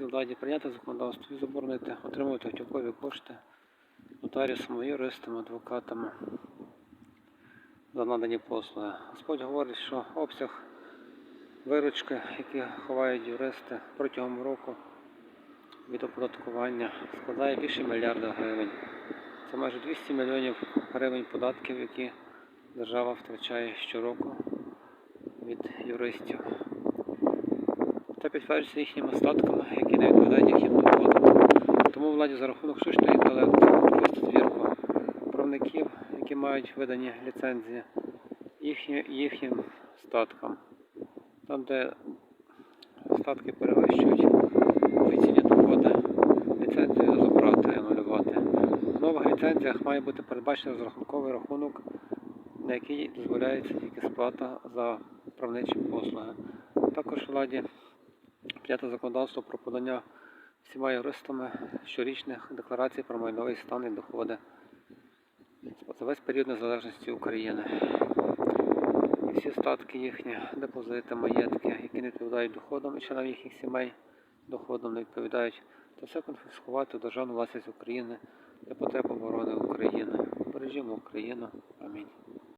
Владі прийняти законодавство і заборонити отримувати готівкові кошти нотаріусами, юристами, адвокатами за надані послуги. Господь говорить, що обсяг виручки, які ховають юристи протягом року від оподаткування, складає більше мільярда гривень. Це майже 200 мільйонів гривень податків, які держава втрачає щороку від юристів. Та підтверджується їхніми статками, які не відповідають їхнім доходам. Тому владі за рахунок штучного інтелекту провести звірку правників, які мають видані ліцензії, їхні, їхнім статкам. Там, де статки перевищують офіційні доходи, ліцензію забрати і анулювати. В нових ліцензіях має бути передбачений розрахунковий рахунок, на який дозволяється тільки сплата за правничі послуги. Також владі прийнято законодавство про подання всіма юристами щорічних декларацій про майновий стан і доходи за весь період незалежності України. І всі статки їхні, депозити, маєтки, які не відповідають доходам і членам їхніх сімей доходам не відповідають, то все конфіскувати державну власність України для потреб оборони України. Бережімо Україну. Амінь.